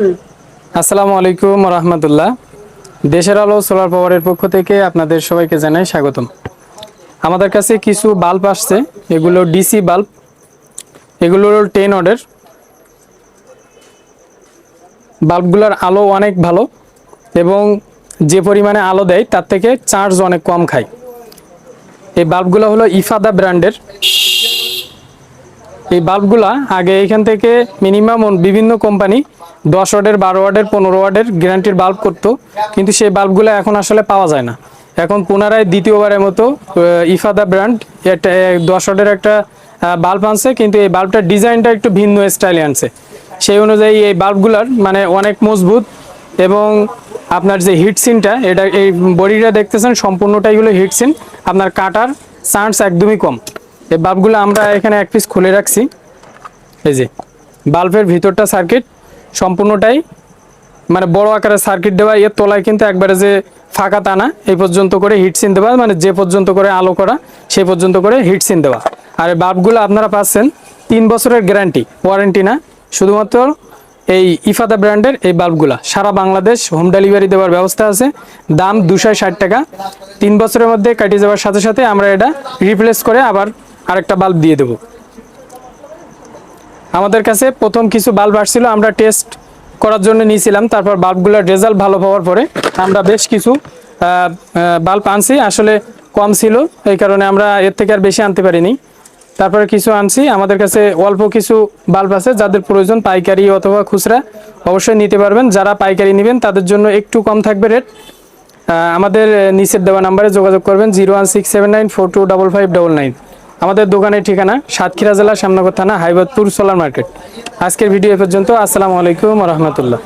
আসসালামু আলাইকুম রহমতুল্লাহ। দেশের আলো সোলার পাওয়ারের পক্ষ থেকে আপনাদের সবাইকে জানাই স্বাগতম। আমাদের কাছে কিছু বাল্ব আসছে, এগুলো ডিসি বাল্ব এগুলো টেন অর্ডার বাল্বগুলোর আলো অনেক ভালো এবং যে পরিমাণে আলো দেয় তার থেকে চার্জ অনেক কম খায়। এই বাল্বগুলো হলো ইফাদা ব্র্যান্ডের। এই বাল্বগুলা আগে এখান থেকে মিনিমাম বিভিন্ন কোম্পানি দশ ওয়ার্ডের, বারো ওয়ার্ডের, পনেরো ওয়ার্ডের গ্যারান্টির বাল্ব করতো। কিন্তু সেই বাল্বগুলো এখন আসলে পাওয়া যায় না। এখন পুনরায় দ্বিতীয়বারের মতো ইফাদা ব্র্যান্ড একটা দশ ওয়ার্ডের একটা বাল্ব আনছে, কিন্তু এই বাল্বটার ডিজাইনটা একটু ভিন্ন স্টাইলে আনছে। সেই অনুযায়ী এই বাল্বগুলার মানে অনেক মজবুত এবং আপনার যে হিটসিনটা এটা এই বডিটা দেখতেছেন, সম্পূর্ণটাই হলো হিটসিন আপনার কাটার চান্স একদমই কম। এই বাল্বগুলো আমরা এখানে এক পিস খুলে রাখছি। এই যে, বাল্বের ভিতরটা সার্কিট সম্পূর্ণটাই মানে বড় আকারের সার্কিট দেওয়া, এর তলায় কিন্তু একবারে যে ফাঁকা টানা এই পর্যন্ত করে হিটসিন দেওয়া মানে যে পর্যন্ত করে আলো করা সেই পর্যন্ত করে হিটসিন দেওয়া। আর বাল্বগুলো আপনারা পাচ্ছেন তিন বছরের গ্যারান্টি ওয়ারেন্টি না, শুধুমাত্র এই ইফাদা ব্র্যান্ডের এই বাল্বগুলা। সারা বাংলাদেশ হোম ডেলিভারি দেওয়ার ব্যবস্থা আছে, দাম দুশো ষাট টাকা। তিন বছরের মধ্যে কাটিয়ে যাওয়ার সাথে সাথে আমরা এটা রিপ্লেস করে আবার আরেকটা বাল্ব দিয়ে দেবো। আমাদের কাছে প্রথম কিছু বাল্ব আসছিল, আমরা টেস্ট করার জন্য নিয়েছিলাম, তারপর বাল্বগুলোর রেজাল্ট ভালো পাওয়ার পরে আমরা বেশ কিছু বাল্ব আনছি, আসলে কম ছিল, এই কারণে আমরা এর থেকে আর বেশি আনতে পারিনি। তারপরে কিছু আনছি, আমাদের কাছে অল্প কিছু বাল্ব আছে, যাদের প্রয়োজন পাইকারি অথবা খুচরা অবশ্যই নিতে পারবেন, যারা পাইকারি নেবেন তাদের জন্য একটু কম থাকবে রেট আমাদের নিচের দেওয়া নাম্বারে যোগাযোগ করবেন zero one six seven nine four two double five double nine আমাদের দোকানের ঠিকানা সাতক্ষীরা জেলা শ্যামনগর থানা, হাইবাদপুর, সোলার মার্কেট। আজকের ভিডিও এ পর্যন্ত। আসসালামু আলাইকুম রহমতুল্লাহ।